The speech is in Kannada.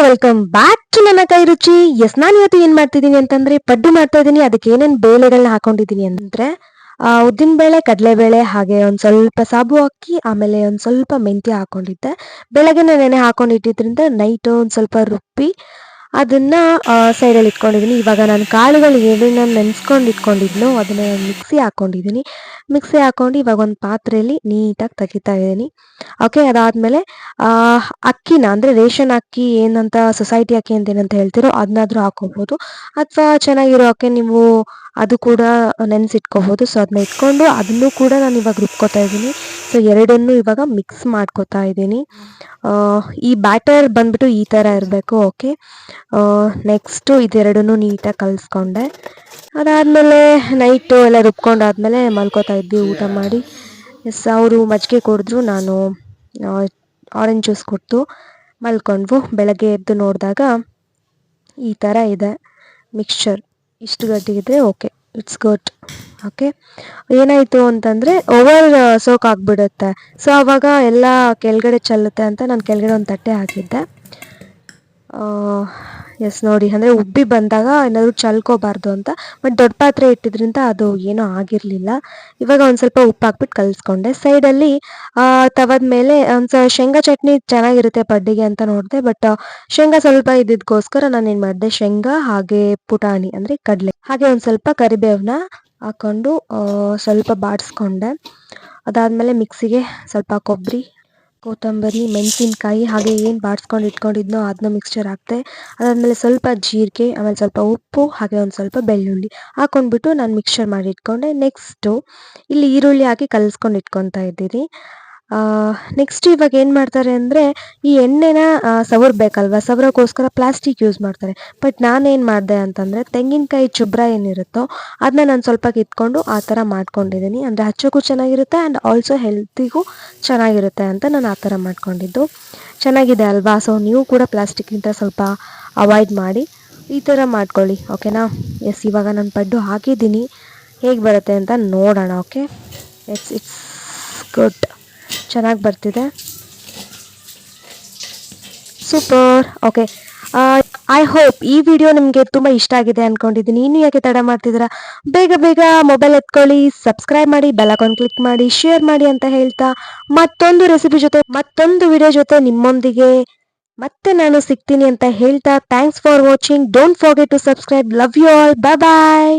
ವೆಲ್ಕಮ್ ಬ್ಯಾಕ್ ಟು ನನ್ನ ಕೈ ರುಚಿ ಎಸ್ ನಾನು ಇವತ್ತು ಏನ್ ಮಾಡ್ತಿದ್ದೀನಿ ಅಂತಂದ್ರೆ ಪಡ್ಡು ಮಾಡ್ತಾ ಇದ್ದೀನಿ. ಅದಕ್ಕೆ ಏನೇನ್ ಬೇಳೆಗಳನ್ನ ಹಾಕೊಂಡಿದ್ದೀನಿ ಅಂದ್ರೆ ಉದ್ದಿನ ಬೇಳೆ ಕಡಲೆಬೇಳೆ ಹಾಗೆ ಒಂದ್ ಸ್ವಲ್ಪ ಸಾಬು ಅಕ್ಕಿ ಆಮೇಲೆ ಒಂದ್ ಸ್ವಲ್ಪ ಮೆಂತ್ಯ ಹಾಕೊಂಡಿದ್ದೆ. ಬೆಳಗ್ಗೆನೆ ನೆನೆ ಹಾಕೊಂಡಿಟ್ಟಿದ್ರಿಂದ ನೈಟ್ ಒಂದ್ ಸ್ವಲ್ಪ ರುಬ್ಬಿ ಅದನ್ನ ಸೈಡಲ್ಲಿ ಇಟ್ಕೊಂಡಿದ್ದೀನಿ ಇವಾಗ ನಾನು ಕಾಳುಗಳು ಏನೇನು ನೆನೆಸ್ಕೊಂಡು ಇಟ್ಕೊಂಡಿದ್ನೋ ಅದನ್ನ ಮಿಕ್ಸಿ ಹಾಕೊಂಡಿದ್ದೀನಿ ಮಿಕ್ಸಿ ಹಾಕೊಂಡು ಇವಾಗ ಒಂದು ಪಾತ್ರೆಯಲ್ಲಿ ನೀಟಾಗಿ ತೆಗಿತಾ ಇದ್ದೀನಿ ಓಕೆ ಅದಾದಮೇಲೆ ಅಕ್ಕಿನ, ಅಂದರೆ ರೇಷನ್ ಅಕ್ಕಿ ಏನಂತ ಸೊಸೈಟಿ ಅಕ್ಕಿ ಅಂತ ಏನಂತ ಹೇಳ್ತಿರೋ ಅದನ್ನಾದ್ರೂ ಹಾಕೋಬೋದು. ಅಥವಾ ಚೆನ್ನಾಗಿರೋ ಅಕ್ಕಿ ನೀವು ಅದು ಕೂಡ ನೆನೆಸಿಟ್ಕೋಬೋದು. ಸೊ ಅದನ್ನ ಇಟ್ಕೊಂಡು ಅದನ್ನು ಕೂಡ ನಾನು ಇವಾಗ ರುಬ್ಕೋತಾ ಇದ್ದೀನಿ ಸೊ ಎರಡನ್ನೂ ಇವಾಗ ಮಿಕ್ಸ್ ಮಾಡ್ಕೋತಾ ಇದ್ದೀನಿ. ಈ ಬ್ಯಾಟರ್ ಬಂದ್ಬಿಟ್ಟು ಈ ಥರ ಇರಬೇಕು ಓಕೆ ನೆಕ್ಸ್ಟು ಇದೆರಡನ್ನೂ ನೀಟಾಗಿ ಕಲಿಸ್ಕೊಂಡೆ. ಅದಾದಮೇಲೆ ನೈಟು ಎಲ್ಲ ರುಬ್ಕೊಂಡಾದ್ಮೇಲೆ ಮಲ್ಕೋತಾ ಇದ್ವಿ, ಊಟ ಮಾಡಿ. ಎಸ್ ಅವರು ಮಜ್ಜಿಗೆ ಕುಡಿದ್ರು, ನಾನು ಆರೆಂಜ್ ಜ್ಯೂಸ್ ಕೊಟ್ಟು ಮಲ್ಕೊಂಡ್ವು. ಬೆಳಗ್ಗೆ ಎದ್ದು ನೋಡಿದಾಗ ಈ ಥರ ಇದೆ ಮಿಕ್ಸ್ಚರ್ ಇಷ್ಟು ಗಟ್ಟಿಗಿದ್ರೆ ಓಕೆ ಇಟ್ಸ್ ಗುಡ್ ಓಕೆ. ಏನಾಯಿತು ಅಂತಂದರೆ ಓವರ್ ಸೋಕ್ ಆಗಿಬಿಡುತ್ತೆ. ಸೊ ಆವಾಗ ಎಲ್ಲ ಕೆಳಗಡೆ ಚೆಲ್ಲುತ್ತೆ ಅಂತ ನಾನು ಕೆಳಗಡೆ ಒಂದು ತಟ್ಟೆ ಹಾಕಿದ್ದೆ. ಎಸ್ ನೋಡಿ, ಅಂದರೆ ಉಬ್ಬಿ ಬಂದಾಗ ಏನಾದರೂ ಚಲ್ಕೋಬಾರ್ದು ಅಂತ. ಬಟ್ ದೊಡ್ಡ ಪಾತ್ರೆ ಇಟ್ಟಿದ್ರಿಂದ ಅದು ಏನೂ ಆಗಿರಲಿಲ್ಲ. ಇವಾಗ ಒಂದು ಸ್ವಲ್ಪ ಉಪ್ಪು ಹಾಕ್ಬಿಟ್ಟು ಕಲಿಸ್ಕೊಂಡೆ. ಸೈಡಲ್ಲಿ ತವದ ಮೇಲೆ ಒಂದು ಶೇಂಗಾ ಚಟ್ನಿ ಚೆನ್ನಾಗಿರುತ್ತೆ ಪಡ್ಡಿಗೆ ಅಂತ ನೋಡಿದೆ. ಬಟ್ ಶೇಂಗಾ ಸ್ವಲ್ಪ ಇದ್ದಿದ್ದಕ್ಕೋಸ್ಕರ ನಾನು ಏನು ಮಾಡಿದೆ, ಶೇಂಗಾ ಹಾಗೆ ಪುಟಾಣಿ, ಅಂದರೆ ಕಡಲೆ, ಹಾಗೆ ಒಂದು ಸ್ವಲ್ಪ ಕರಿಬೇವನ್ನ ಹಾಕ್ಕೊಂಡು ಸ್ವಲ್ಪ ಬಾಡಿಸ್ಕೊಂಡೆ. ಅದಾದಮೇಲೆ ಮಿಕ್ಸಿಗೆ ಸ್ವಲ್ಪ ಕೊಬ್ಬರಿ, ಕೊತ್ತಂಬರಿ, ಮೆಣಸಿನ್ಕಾಯಿ, ಹಾಗೆ ಏನು ಬಾಡಿಸ್ಕೊಂಡು ಇಟ್ಕೊಂಡಿದ್ನೋ ಅದನ್ನ ಮಿಕ್ಸ್ಚರ್ ಹಾಕಿದೆ ಅದಾದಮೇಲೆ ಸ್ವಲ್ಪ ಜೀರಿಗೆ, ಆಮೇಲೆ ಸ್ವಲ್ಪ ಉಪ್ಪು, ಹಾಗೆ ಒಂದು ಸ್ವಲ್ಪ ಬೆಳ್ಳುಳ್ಳಿ ಹಾಕೊಂಡ್ಬಿಟ್ಟು ನಾನು ಮಿಕ್ಸ್ಚರ್ ಮಾಡಿ ಇಟ್ಕೊಂಡೆ. ನೆಕ್ಸ್ಟು ಇಲ್ಲಿ ಈರುಳ್ಳಿ ಹಾಕಿ ಕಲಿಸ್ಕೊಂಡು ಇಟ್ಕೊತಾ ಇದ್ದೀನಿ ನೆಕ್ಸ್ಟ್ ಇವಾಗ ಏನು ಮಾಡ್ತಾರೆ ಅಂದರೆ ಈ ಎಣ್ಣೆನ ಸವರ್ಬೇಕಲ್ವ ಸವರೋಕ್ಕೋಸ್ಕರ ಪ್ಲಾಸ್ಟಿಕ್ ಯೂಸ್ ಮಾಡ್ತಾರೆ. ಬಟ್ ನಾನೇನು ಮಾಡಿದೆ ಅಂತಂದರೆ ತೆಂಗಿನಕಾಯಿ ಚುಬ್ರ ಏನಿರುತ್ತೋ ಅದನ್ನ ನಾನು ಸ್ವಲ್ಪ ಕಿತ್ಕೊಂಡು ಆ ಥರ ಮಾಡ್ಕೊಂಡಿದ್ದೀನಿ. ಅಂದರೆ ಹಚ್ಚೋಕ್ಕೂ ಚೆನ್ನಾಗಿರುತ್ತೆ ಆ್ಯಂಡ್ ಆಲ್ಸೋ ಹೆಲ್ತಿಗೂ ಚೆನ್ನಾಗಿರುತ್ತೆ ಅಂತ ನಾನು ಆ ಥರ ಮಾಡ್ಕೊಂಡಿದ್ದು. ಚೆನ್ನಾಗಿದೆ ಅಲ್ವಾ? ಸೊ ನೀವು ಕೂಡ ಪ್ಲಾಸ್ಟಿಕ್ಕಿಂತ ಸ್ವಲ್ಪ ಅವಾಯ್ಡ್ ಮಾಡಿ ಈ ಥರ ಮಾಡ್ಕೊಳ್ಳಿ ಓಕೆನಾ ಎಸ್ ಇವಾಗ ನಾನು ಪಡ್ಡು ಹಾಕಿದ್ದೀನಿ. ಹೇಗೆ ಬರುತ್ತೆ ಅಂತ ನೋಡೋಣ ಓಕೆ ಇಟ್ಸ್ ಇಟ್ಸ್ ಗುಡ್ ಚೆನ್ನಾಗಿ ಬರ್ತಿದೆ. ಸೂಪರ್ ಓಕೆ ಐ ಹೋಪ್ ಈ ವಿಡಿಯೋ ನಿಮಗೆ ತುಂಬ ಇಷ್ಟ ಆಗಿದೆ ಅಂದ್ಕೊಂಡಿದ್ದೀನಿ ಇನ್ನು ಯಾಕೆ ತಡ ಮಾಡ್ತಿದ್ದೀರಾ? ಬೇಗ ಬೇಗ ಮೊಬೈಲ್ ಎತ್ಕೊಳ್ಳಿ ಸಬ್ಸ್ಕ್ರೈಬ್ ಮಾಡಿ ಬೆಲಕಾನ್ ಕ್ಲಿಕ್ ಮಾಡಿ ಶೇರ್ ಮಾಡಿ ಅಂತ ಹೇಳ್ತಾ ಮತ್ತೊಂದು ರೆಸಿಪಿ ಜೊತೆ, ಮತ್ತೊಂದು ವಿಡಿಯೋ ಜೊತೆ ನಿಮ್ಮೊಂದಿಗೆ ಮತ್ತೆ ನಾನು ಸಿಗ್ತೀನಿ ಅಂತ ಹೇಳ್ತಾ. Thanks for watching don't forget to subscribe love you all bye bye